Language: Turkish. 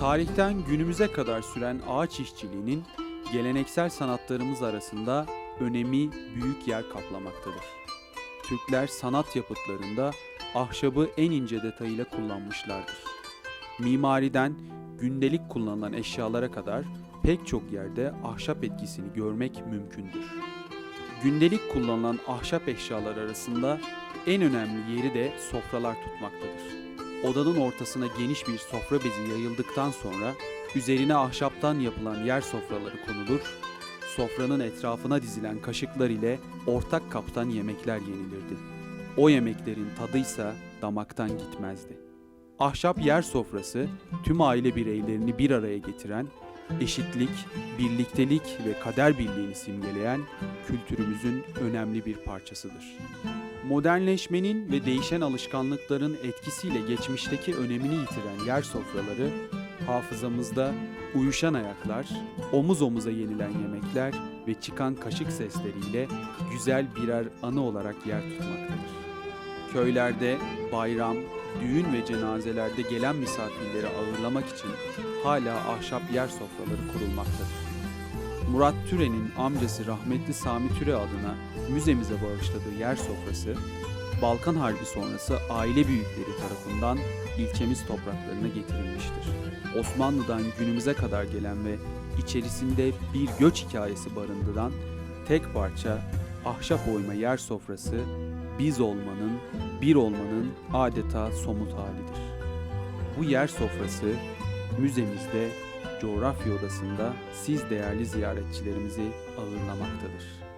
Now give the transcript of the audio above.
Tarihten günümüze kadar süren ağaç işçiliğinin geleneksel sanatlarımız arasında önemi büyük yer kaplamaktadır. Türkler sanat yapıtlarında ahşabı en ince detayıyla kullanmışlardır. Mimariden gündelik kullanılan eşyalara kadar pek çok yerde ahşap etkisini görmek mümkündür. Gündelik kullanılan ahşap eşyalar arasında en önemli yeri de sofralar tutmaktadır. Odanın ortasına geniş bir sofra bezi yayıldıktan sonra üzerine ahşaptan yapılan yer sofraları konulur, sofranın etrafına dizilen kaşıklar ile ortak kaptan yemekler yenilirdi. O yemeklerin tadıysa damaktan gitmezdi. Ahşap yer sofrası tüm aile bireylerini bir araya getiren, eşitlik, birliktelik ve kader birliğini simgeleyen kültürümüzün önemli bir parçasıdır. Modernleşmenin ve değişen alışkanlıkların etkisiyle geçmişteki önemini yitiren yer sofraları hafızamızda uyuşan ayaklar, omuz omuza yenilen yemekler ve çıkan kaşık sesleriyle güzel birer anı olarak yer tutmaktadır. Köylerde bayram, düğün ve cenazelerde gelen misafirleri ağırlamak için hala ahşap yer sofraları kurulmaktadır. Murat Türe'nin amcası rahmetli Sami Türe adına müzemize bağışladığı yer sofrası, Balkan Harbi sonrası aile büyükleri tarafından ilçemiz topraklarına getirilmiştir. Osmanlı'dan günümüze kadar gelen ve içerisinde bir göç hikayesi barındıran tek parça ahşap oyma yer sofrası biz olmanın, bir olmanın adeta somut halidir. Bu yer sofrası müzemizde coğrafya odasında siz değerli ziyaretçilerimizi ağırlamaktadır.